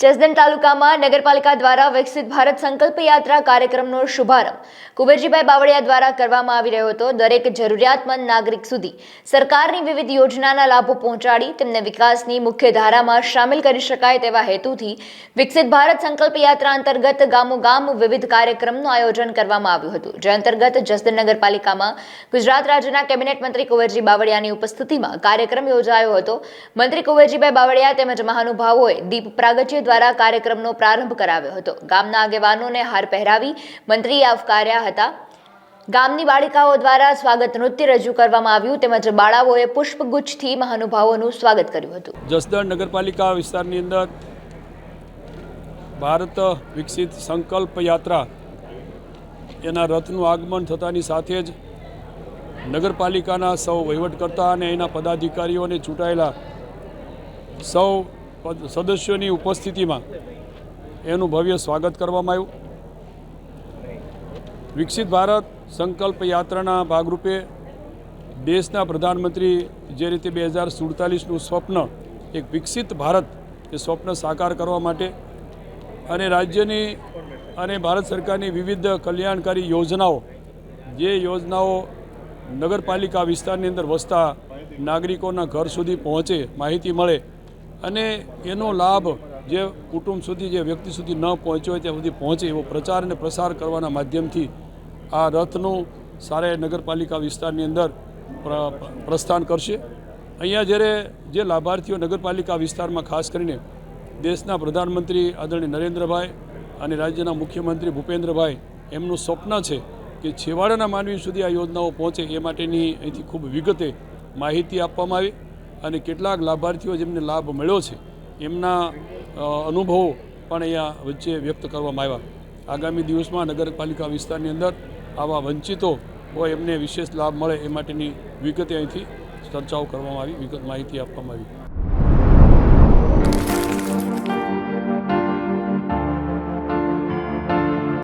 જસદણ તાલુકામાં નગરપાલિકા દ્વારા વિકસિત ભારત સંકલ્પ યાત્રા કાર્યક્રમનો શુભારંભ કુબેરજીભાઈ બાવળિયા દ્વારા કરવામાં આવી રહ્યો હતો. દરેક જરૂરિયાતમંદ નાગરિક સુધી સરકારની વિવિધ યોજનાના લાભો પહોંચાડી તેમને વિકાસની મુખ્ય ધારામાં સામેલ કરી શકાય તેવા હેતુથી વિકસિત ભારત સંકલ્પ યાત્રા અંતર્ગત ગામોગામ વિવિધ કાર્યક્રમનું આયોજન કરવામાં આવ્યું હતું. જે અંતર્ગત જસદણ નગરપાલિકામાં ગુજરાત રાજ્યના કેબિનેટ મંત્રી કુંવરજી બાવળિયાની ઉપસ્થિતિમાં કાર્યક્રમ યોજાયો હતો. મંત્રી કુંવરજીભાઈ બાવળિયા તેમજ મહાનુભાવોએ દીપ પ્રાગટ્ય દ્વારા કાર્યક્રમનો પ્રારંભ કરાવ્યો હતો. ગામના આગેવાનોને હાર પહેરાવી મંત્રીએ આવકાર્યા હતા. ગામની બાળિકાઓ દ્વારા સ્વાગત નૃત્ય રજૂ કરવામાં આવ્યું તેમજ બાળાઓએ પુષ્પગુચ્છથી મહાનુભાવોનું સ્વાગત કર્યું હતું. જસદણ નગરપાલિકા વિસ્તારની અંદર ભારત વિકસિત સંકલ્પ યાત્રા એના રથનું આગમન થતાની સાથે જ નગરપાલિકાના સૌ વહીવટકર્તા અને એના પદાધિકારીઓને ચૂંટાયેલા સૌ સદસ્યોની ઉપસ્થિતિમાં એનું ભવ્ય સ્વાગત કરવામાં આવ્યું. વિકસિત ભારત સંકલ્પ યાત્રાના ભાગરૂપે દેશના પ્રધાનમંત્રી જે રીતે બે હજાર સુડતાલીસનું સ્વપ્ન, એક વિકસિત ભારત, એ સ્વપ્ન સાકાર કરવા માટે અને રાજ્યની અને ભારત સરકારની વિવિધ કલ્યાણકારી યોજનાઓ, જે યોજનાઓ નગરપાલિકા વિસ્તારની અંદર વસતા નાગરિકોના ઘર સુધી પહોંચે, માહિતી મળે અને એનો લાભ જે કુટુંબ સુધી, જે વ્યક્તિ સુધી ન પહોંચ્યો હોય ત્યાં સુધી પહોંચે એવો પ્રચાર અને પ્રસાર કરવાના માધ્યમથી આ રથનું સારે નગરપાલિકા વિસ્તારની અંદર પ્રસ્થાન કરશે. અહીંયા જ્યારે જે લાભાર્થીઓ નગરપાલિકા વિસ્તારમાં ખાસ કરીને દેશના પ્રધાનમંત્રી આદરણીય નરેન્દ્રભાઈ અને રાજ્યના મુખ્યમંત્રી ભૂપેન્દ્રભાઈ, એમનું સ્વપ્ન છે કે છેવાડાના માનવી સુધી આ યોજનાઓ પહોંચે એ માટેની અહીંથી ખૂબ વિગતે માહિતી આપવામાં આવી. અને કેટલાક લાભાર્થીઓ જેમને લાભ મળ્યો છે, એમના અનુભવો પણ અહીંયા વચ્ચે વ્યક્ત કરવામાં આવ્યા. આગામી દિવસમાં નગરપાલિકા વિસ્તારની અંદર આવા વંચિતો હોય એમને વિશેષ લાભ મળે એ માટેની વિગતે અહીંથી ચર્ચાઓ કરવામાં આવી, વિગત માહિતી આપવામાં આવી.